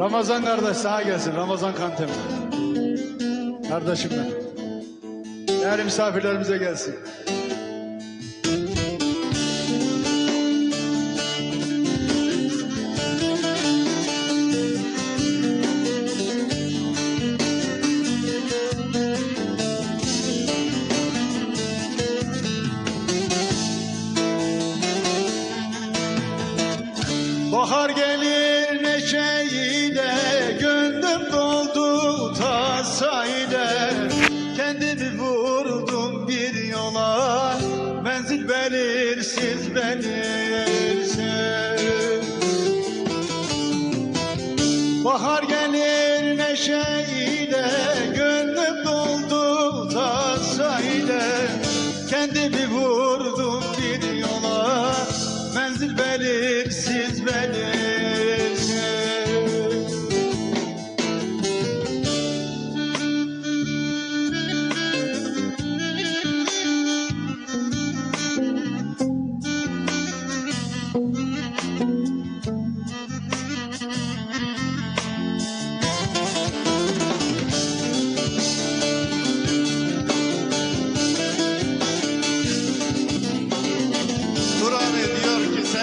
Ramazan kardeş sağa gelsin. Ramazan Kantemir. Kardeşim benim. Değerli misafirlerimize gelsin. Belirsiz belirsiz Bahar gelir neşeyle Gönlüm doldu tasayla Kendimi vurdum bir yola Menzil belirsiz belirsiz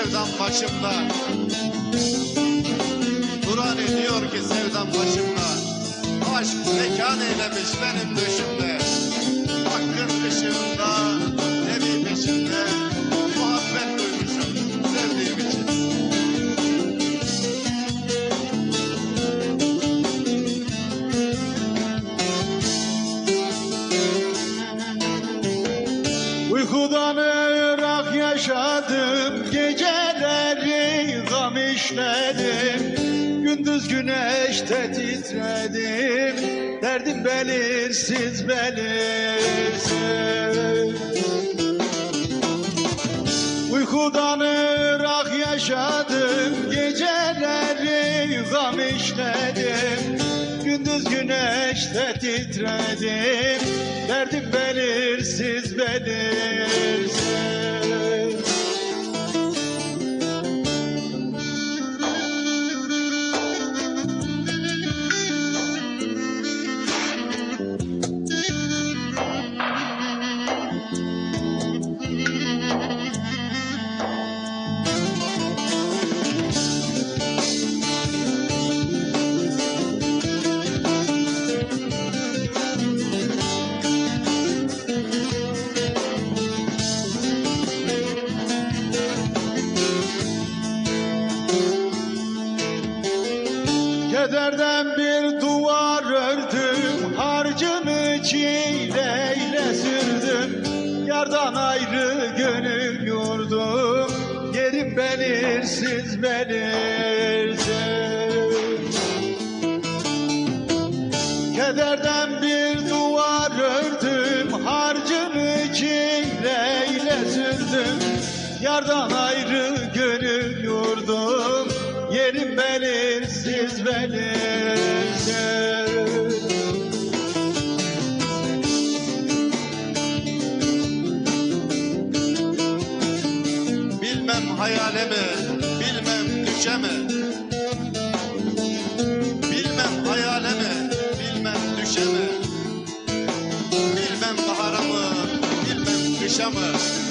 sevdam başımda. Kur'an diyor ki sevdam başımda. Aşk mekan eylemiş benim düşümde Hakkın ışığında nebi peşinde Muhabbet duymuşum sevdiğim için Uykudan yaşadım Geceleri gam işledim. Gündüz güneşte titredim. Derdim belirsiz belirsiz. Uykudan ırak yaşadım Geceleri gam işledim. Gündüz güneşte titredim. Derdim belirsiz belirsiz Kederden bir duvar ördüm Harcımı çileyle sürdüm. Yardan ayrı gönül yurdum Yerim belirsiz belirsiz Kederden bir duvar ördüm Harcımı çileyle sürdüm. Yardan ayrı gönül yurdum Yerim belirsiz belirsiz Bilmem hayale mi, bilmem düşe mi? Bilmem hayale mi, bilmem düşe mi? Bilmem bahara mı, bilmem kışa mı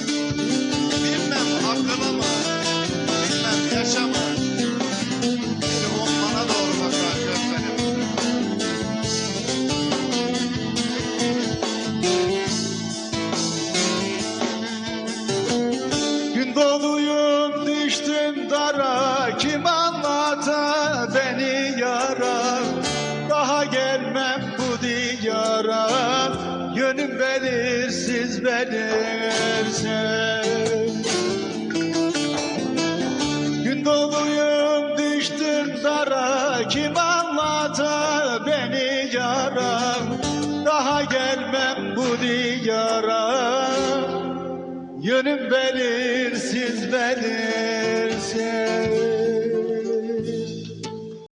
düştüm dara Kim anlata beni yara? Daha gelmem bu diyara. Yönüm belirsiz belirsiz Gün doluyum düştüm dara. Kim anlata beni yara? Daha gelmem bu diyara Yönüm belirsiz belirsiz